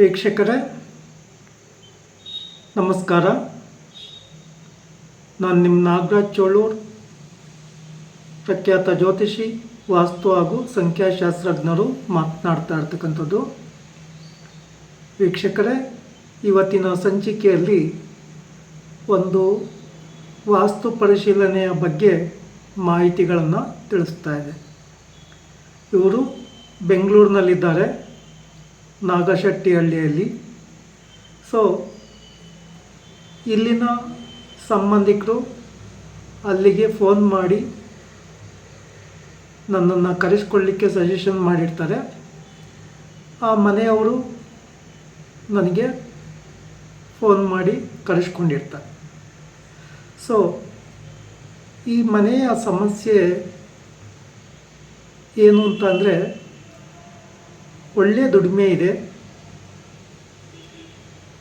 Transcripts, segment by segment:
ವೀಕ್ಷಕರೇ, ನಮಸ್ಕಾರ. ನಾನು ನಿಮ್ಮ ನಾಗರಾಜ್ ಚೋಳೂರ್, ಪ್ರಖ್ಯಾತ ಜ್ಯೋತಿಷಿ, ವಾಸ್ತು ಹಾಗೂ ಸಂಖ್ಯಾಶಾಸ್ತ್ರಜ್ಞರು ಮಾತನಾಡ್ತಾ ಇರ್ತಕ್ಕಂಥದ್ದು. ವೀಕ್ಷಕರೇ, ಇವತ್ತಿನ ಸಂಚಿಕೆಯಲ್ಲಿ ಒಂದು ವಾಸ್ತು ಪರಿಶೀಲನೆಯ ಬಗ್ಗೆ ಮಾಹಿತಿಗಳನ್ನು ತಿಳಿಸ್ತಾ ಇದೆ. ಇವರು ಬೆಂಗಳೂರಿನಲ್ಲಿದ್ದಾರೆ. ನಾಗಶೆಟ್ಟಿಹಳ್ಳಿಯಲ್ಲಿ. ಸೊ ಇಲ್ಲಿನ ಸಂಬಂಧಿಕರು ಅಲ್ಲಿಗೆ ಫೋನ್ ಮಾಡಿ ನನ್ನನ್ನು ಕರೆಸ್ಕೊಳ್ಳಿಕ್ಕೆ ಸಜೆಷನ್ ಮಾಡಿರ್ತಾರೆ. ಆ ಮನೆಯವರು ನನಗೆ ಫೋನ್ ಮಾಡಿ ಕರೆಸ್ಕೊಂಡಿರ್ತಾರೆ. ಸೊ ಈ ಮನೆಯ ಸಮಸ್ಯೆ ಏನು ಅಂತಂದರೆ ಒಳ್ಳೆಯ ದುಡಿಮೆ ಇದೆ.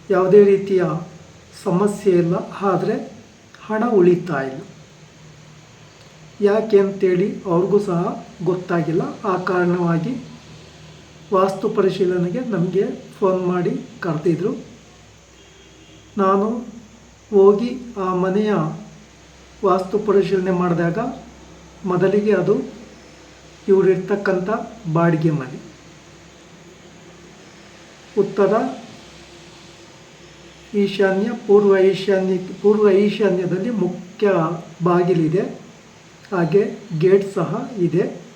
ಯಾವುದೇ ರೀತಿಯ ಸಮಸ್ಯೆ ಇಲ್ಲ. ಆದರೆ ಹಣ ಉಳಿತಾ ಇಲ್ಲ. ಯಾಕೆ ಅಂತೇಳಿ ಅವ್ರಿಗೂ ಸಹ ಗೊತ್ತಾಗಿಲ್ಲ. ಆ ಕಾರಣವಾಗಿ ವಾಸ್ತು ಪರಿಶೀಲನೆಗೆ ನಮಗೆ ಫೋನ್ ಮಾಡಿ ಕರೆದಿದ್ರು. ನಾನು ಹೋಗಿ ಆ ಮನೆಯ ವಾಸ್ತು ಪರಿಶೀಲನೆ ಮಾಡಿದಾಗ ಮೊದಲಿಗೆ ಅದು ಇವರಿರ್ತಕ್ಕಂಥ ಬಾಡಿಗೆ ಮನೆ. ಉತ್ತರ ಈಶಾನ್ಯ, ಪೂರ್ವ ಈಶಾನ್ಯ, ಪೂರ್ವ ಈಶಾನ್ಯದಲ್ಲಿ ಮುಖ್ಯ ಬಾಗಿಲಿದೆ. ಹಾಗೆ ಗೇಟ್ ಸಹ ಇದೆ.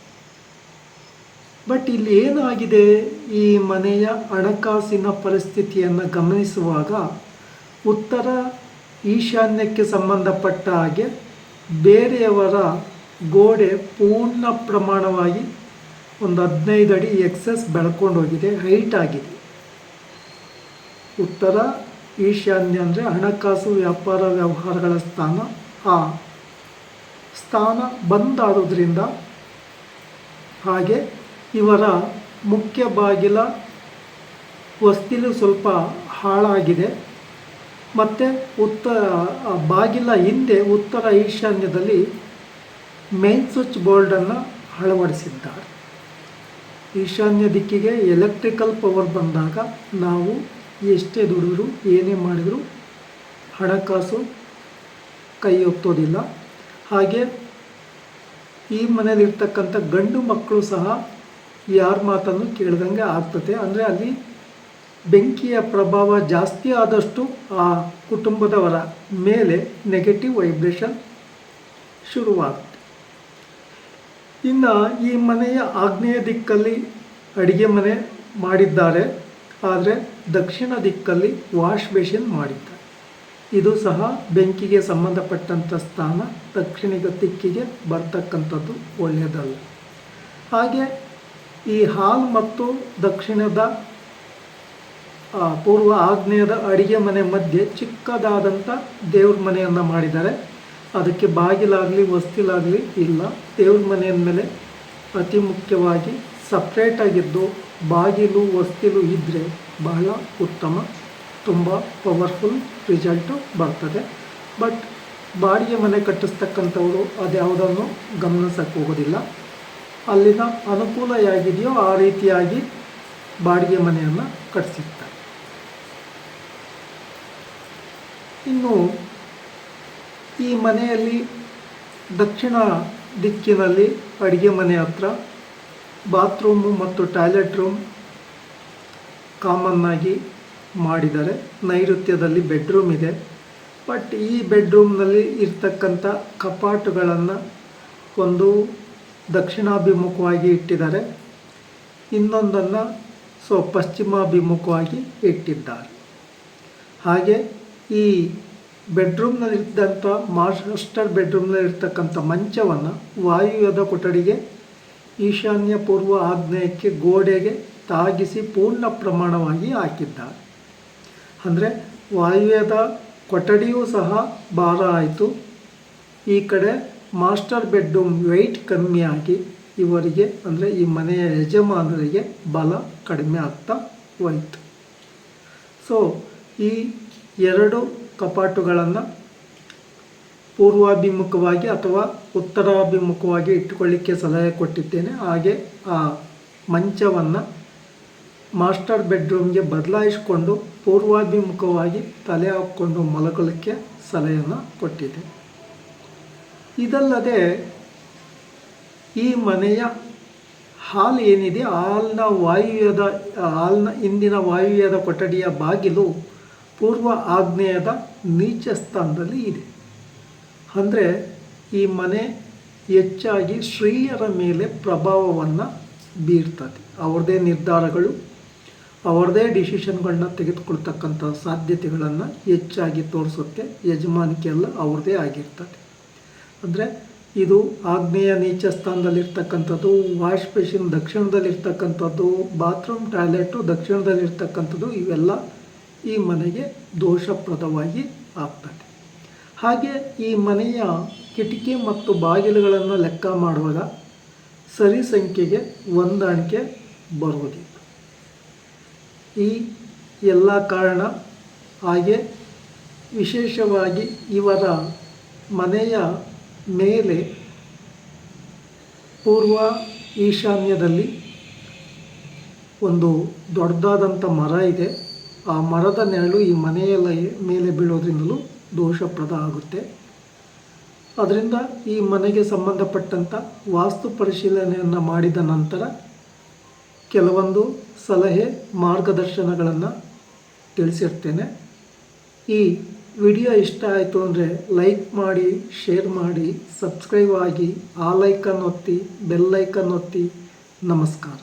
ಬಟ್ ಇಲ್ಲಿ ಏನಾಗಿದೆ? ಈ ಮನೆಯ ಹಣಕಾಸಿನ ಪರಿಸ್ಥಿತಿಯನ್ನು ಗಮನಿಸುವಾಗ ಉತ್ತರ ಈಶಾನ್ಯಕ್ಕೆ ಸಂಬಂಧಪಟ್ಟ ಹಾಗೆ ಬೇರೆಯವರ ಗೋಡೆ ಪೂರ್ಣ ಪ್ರಮಾಣವಾಗಿ ಒಂದು ಹದಿನೈದು ಅಡಿ ಎಕ್ಸಸ್ ಬೆಳ್ಕೊಂಡೋಗಿದೆ, ಹೈಟ್ ಆಗಿದೆ. ಉತ್ತರ ಈಶಾನ್ಯ ಅಂದರೆ ಹಣಕಾಸು, ವ್ಯಾಪಾರ, ವ್ಯವಹಾರಗಳ ಸ್ಥಾನ. ಆ ಸ್ಥಾನ ಬಂದಾದುದರಿಂದ ಹಾಗೆ ಇವರ ಮುಖ್ಯ ಬಾಗಿಲ ವಸ್ತಿಲು ಸ್ವಲ್ಪ ಹಾಳಾಗಿದೆ. ಮತ್ತು ಉತ್ತರ ಬಾಗಿಲ ಹಿಂದೆ ಉತ್ತರ ಈಶಾನ್ಯದಲ್ಲಿ ಮೇನ್ ಸ್ವಿಚ್ ಬೋರ್ಡನ್ನು ಅಳವಡಿಸಿದ್ದಾರೆ. ಈಶಾನ್ಯ ದಿಕ್ಕಿಗೆ ಎಲೆಕ್ಟ್ರಿಕಲ್ ಪವರ್ ಬಂದಾಗ ನಾವು ಎಷ್ಟೇ ದುಡಿದ್ರು, ಏನೇ ಮಾಡಿದರೂ ಹಣಕಾಸು ಕೈ ಒತ್ತೋದಿಲ್ಲ ಹಾಗೆ ಈ ಮನೆಯಲ್ಲಿರ್ತಕ್ಕಂಥ ಗಂಡು ಮಕ್ಕಳು ಸಹ ಯಾರ ಮಾತನ್ನು ಕೇಳ್ದಂಗೆ ಆಗ್ತದೆ. ಅಂದರೆ ಅಲ್ಲಿ ಬೆಂಕಿಯ ಪ್ರಭಾವ ಜಾಸ್ತಿ ಆದಷ್ಟು ಆ ಕುಟುಂಬದವರ ಮೇಲೆ ನೆಗೆಟಿವ್ ವೈಬ್ರೇಷನ್ ಶುರುವಾಗುತ್ತೆ. ಇನ್ನು ಈ ಮನೆಯ ಆಗ್ನೇಯ ದಿಕ್ಕಲ್ಲಿ ಅಡುಗೆ ಮನೆ ಮಾಡಿದ್ದಾರೆ. ಆದರೆ ದಕ್ಷಿಣ ದಿಕ್ಕಲ್ಲಿ ವಾಶ್ ಬೇಸಿನ್ ಮಾಡಿದ್ದಾರೆ ಇದು ಸಹ ಬೆಂಕಿಗೆ ಸಂಬಂಧಪಟ್ಟಂಥ ಸ್ಥಾನ ದಕ್ಷಿಣ ದಿಕ್ಕಿಗೆ ಬರ್ತಕ್ಕಂಥದ್ದು ಒಳ್ಳೆಯದಲ್ಲ. ಹಾಗೆ ಈ ಹಾಲ್ ಮತ್ತು ದಕ್ಷಿಣದ ಪೂರ್ವ ಆಗ್ನೇಯದ ಅಡಿಗೆ ಮನೆ ಮಧ್ಯೆ ಚಿಕ್ಕದಾದಂಥ ದೇವ್ರ ಮನೆಯನ್ನು ಮಾಡಿದ್ದಾರೆ. ಅದಕ್ಕೆ ಬಾಗಿಲಾಗಲಿ, ವಸ್ತಿಲಾಗಲಿ ಇಲ್ಲ. ದೇವ್ರ ಮನೆಯ ಮೇಲೆ ಅತಿ ಮುಖ್ಯವಾಗಿ ಸಪ್ರೇಟಾಗಿದ್ದು ಬಾಗಿಲು ವಸ್ತಿಲು ಇದ್ದರೆ ಬಹಳ ಉತ್ತಮ, ತುಂಬ ಪವರ್ಫುಲ್ ರಿಸಲ್ಟು ಬರ್ತದೆ. ಬಟ್ ಬಾಡಿಗೆ ಮನೆ ಕಟ್ಟಿಸ್ತಕ್ಕಂಥವರು ಅದ್ಯಾವುದನ್ನು ಗಮನಿಸಕ್ಕೆ ಹೋಗೋದಿಲ್ಲ. ಅಲ್ಲಿನ ಅನುಕೂಲ ಹೇಗಿದೆಯೋ ಆ ರೀತಿಯಾಗಿ ಬಾಡಿಗೆ ಮನೆಯನ್ನು ಕಟ್ಟಿಸಿರ್ತಾರೆ ಇನ್ನು ಈ ಮನೆಯಲ್ಲಿ ದಕ್ಷಿಣ ದಿಕ್ಕಿನಲ್ಲಿ ಅಡುಗೆ ಮನೆ ಹತ್ರ ಬಾತ್ರೂಮು ಮತ್ತು ಟಾಯ್ಲೆಟ್ ರೂಮ್ ಕಾಮನ್ನಾಗಿ ಮಾಡಿದ್ದಾರೆ. ನೈಋತ್ಯದಲ್ಲಿ ಬೆಡ್ರೂಮ್ ಇದೆ. ಬಟ್ ಈ ಬೆಡ್ರೂಮ್ನಲ್ಲಿ ಇರ್ತಕ್ಕಂಥ ಕಪಾಟುಗಳನ್ನು ಒಂದು ದಕ್ಷಿಣಾಭಿಮುಖವಾಗಿ ಇಟ್ಟಿದ್ದಾರೆ. ಇನ್ನೊಂದನ್ನು ಸೊ ಪಶ್ಚಿಮಾಭಿಮುಖವಾಗಿ ಇಟ್ಟಿದ್ದಾರೆ. ಹಾಗೆ ಈ ಬೆಡ್ರೂಮ್ನಲ್ಲಿದ್ದಂಥ ಮಾಸ್ಟರ್ ಬೆಡ್ರೂಮ್ನಲ್ಲಿರ್ತಕ್ಕಂಥ ಮಂಚವನ್ನು ವಾಯುವ್ಯದ ಕೊಠಡಿಗೆ ಈಶಾನ್ಯ ಪೂರ್ವ ಆಗ್ನೇಯಕ್ಕೆ ಗೋಡೆಗೆ ತಾಗಿಸಿ ಪೂರ್ಣ ಪ್ರಮಾಣವಾಗಿ ಹಾಕಿದ್ದ ಅಂದರೆ ವಾಯುವ್ಯದ ಕೊಠಡಿಯೂ ಸಹ ಭಾರ ಆಯಿತು. ಈ ಕಡೆ ಮಾಸ್ಟರ್ ಬೆಡ್ರೂಮ್ ವೆಯ್ಟ್ ಕಮ್ಮಿಯಾಗಿ ಇವರಿಗೆ, ಅಂದರೆ ಈ ಮನೆಯ ಯಜಮಾನರಿಗೆ ಬಲ ಕಡಿಮೆ ಆಗ್ತಾ ಹೋಯಿತು. ಸೊ ಈ ಎರಡು ಕಪಾಟುಗಳನ್ನು ಪೂರ್ವಾಭಿಮುಖವಾಗಿ ಅಥವಾ ಉತ್ತರಾಭಿಮುಖವಾಗಿ ಇಟ್ಟುಕೊಳ್ಳಿಕ್ಕೆ ಸಲಹೆ ಕೊಟ್ಟಿದ್ದೇನೆ. ಹಾಗೆ ಆ ಮಂಚವನ್ನು ಮಾಸ್ಟರ್ ಬೆಡ್ರೂಮ್ಗೆ ಬದಲಾಯಿಸಿಕೊಂಡು ಪೂರ್ವಾಭಿಮುಖವಾಗಿ ತಲೆ ಹಾಕ್ಕೊಂಡು ಮಲಗಲಿಕ್ಕೆ ಸಲಹೆಯನ್ನು ಕೊಟ್ಟಿದೆ ಇದಲ್ಲದೆ ಈ ಮನೆಯ ಹಾಲ್ ಏನಿದೆ, ಹಾಲ್ನ ವಾಯುವ್ಯದ, ಹಾಲ್ನ ಇಂದಿನ ವಾಯುವ್ಯದ ಕೊಠಡಿಯ ಬಾಗಿಲು ಪೂರ್ವ ಆಗ್ನೇಯದ ನೀಚ ಸ್ಥಾನದಲ್ಲಿ ಇದೆ. ಅಂದರೆ ಈ ಮನೆ ಹೆಚ್ಚಾಗಿ ಸ್ತ್ರೀಯರ ಮೇಲೆ ಪ್ರಭಾವವನ್ನು ಬೀರ್ತದೆ. ಅವ್ರದ್ದೇ ನಿರ್ಧಾರಗಳು, ಅವ್ರದ್ದೇ ಡಿಸಿಷನ್ಗಳನ್ನ ತೆಗೆದುಕೊಳ್ತಕ್ಕಂಥ ಸಾಧ್ಯತೆಗಳನ್ನು ಹೆಚ್ಚಾಗಿ ತೋರಿಸುತ್ತೆ ಯಜಮಾನಿಕೆ ಎಲ್ಲ ಅವ್ರದ್ದೇ ಆಗಿರ್ತದೆ. ಅಂದರೆ ಇದು ಆಗ್ನೇಯ ನೀಚ ಸ್ಥಾನದಲ್ಲಿರ್ತಕ್ಕಂಥದ್ದು ವಾಶ್ ಬೇಸಿನ್ ದಕ್ಷಿಣದಲ್ಲಿರ್ತಕ್ಕಂಥದ್ದು, ಬಾತ್ರೂಮ್ ಟಾಯ್ಲೆಟು ದಕ್ಷಿಣದಲ್ಲಿರ್ತಕ್ಕಂಥದ್ದು, ಇವೆಲ್ಲ ಈ ಮನೆಗೆ ದೋಷಪ್ರದವಾಗಿ ಆಗ್ತದೆ. ಹಾಗೆ ಈ ಮನೆಯ ಕಿಟಕಿ ಮತ್ತು ಬಾಗಿಲುಗಳನ್ನು ಲೆಕ್ಕ ಮಾಡುವಾಗ ಸರಿ ಸಂಖ್ಯೆಗೆ ಹೊಂದಾಣಿಕೆ ಬರುವುದಿಲ್ಲ ಈ ಎಲ್ಲ ಕಾರಣ ಹಾಗೆ ವಿಶೇಷವಾಗಿ ಇವರ ಮನೆಯ ಮೇಲೆ ಪೂರ್ವ ಈಶಾನ್ಯದಲ್ಲಿ ಒಂದು ದೊಡ್ಡದಾದಂಥ ಮರ ಇದೆ. ಆ ಮರದ ನೆರಳು ಈ ಮನೆಯ ಮೇಲೆ ಬೀಳೋದ್ರಿಂದಲೂ ದೋಷಪ್ರದ ಆಗುತ್ತೆ. ಅದರಿಂದ ಈ ಮನೆಗೆ ಸಂಬಂಧಪಟ್ಟಂಥ ವಾಸ್ತು ಪರಿಶೀಲನೆಯನ್ನು ಮಾಡಿದ ನಂತರ ಕೆಲವೊಂದು ಸಲಹೆ ಮಾರ್ಗದರ್ಶನಗಳನ್ನು ತಿಳಿಸಿರ್ತೇನೆ. ಈ ವಿಡಿಯೋ ಇಷ್ಟ ಆಯಿತು ಅಂದರೆ ಲೈಕ್ ಮಾಡಿ, ಶೇರ್ ಮಾಡಿ, ಸಬ್ಸ್ಕ್ರೈಬ್ ಆಗಿ, ಆ ಲೈಕನ್ ಒತ್ತಿ, ಬೆಲ್ ಐಕನ್ ಒತ್ತಿ. ನಮಸ್ಕಾರ.